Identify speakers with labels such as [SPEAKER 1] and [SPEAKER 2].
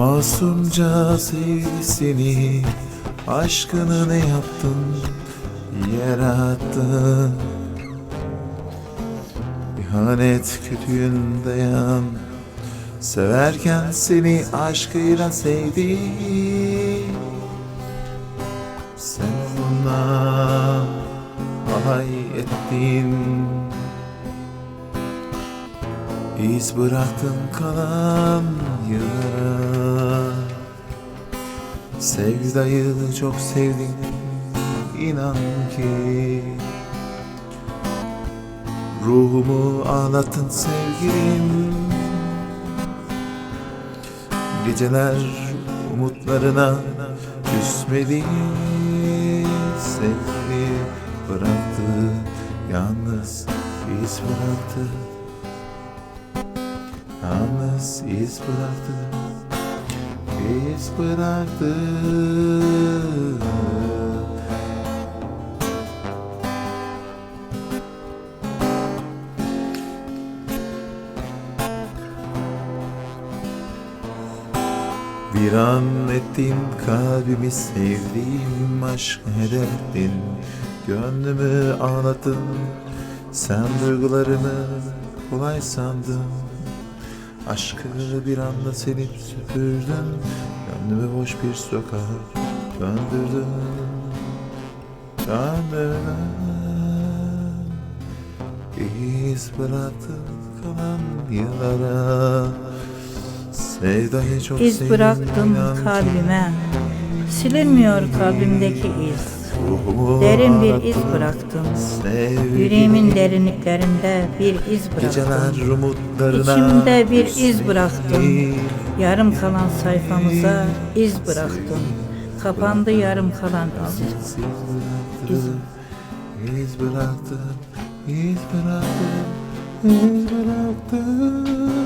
[SPEAKER 1] Masumca sevdi seni. Aşkını ne yaptın? Yarattın. İhanet kötüyünde yan Severken seni aşkıyla sevdi. Sen ona alay ettin. İz bıraktın kalan yıllara Sevdayı çok sevdim inan ki. Ruhumu ağlattın sevgilim. Geceler umutlarına küsmedi. Seni bıraktı Yalnız iz bıraktı. Yalnız iz bıraktı İz bıraktı. Viran ettin kalbimi sevdiğim aşk hedeftin. Gönlümü ağlattın sen duygularımı kolay sandın Aşkı bir anda silip süpürdün Gönlümü boş bir sokak döndürdün Döndürdün İz bıraktın kalan yıllara. Sevdayı çok
[SPEAKER 2] İz bıraktım kalbime. Silinmiyor kalbimdeki iz.
[SPEAKER 1] Ruhumu
[SPEAKER 2] Derin bir iz bıraktım.
[SPEAKER 1] Sevgilim,
[SPEAKER 2] Yüreğimin derinliklerinde bir iz bıraktım.
[SPEAKER 1] Geceler umutlarına
[SPEAKER 2] İçimde bir iz bıraktım. Yarım kalan sayfamıza iz bıraktım. Kapandı yarım kalan iz.
[SPEAKER 1] İz bıraktım, iz bıraktım, iz bıraktım.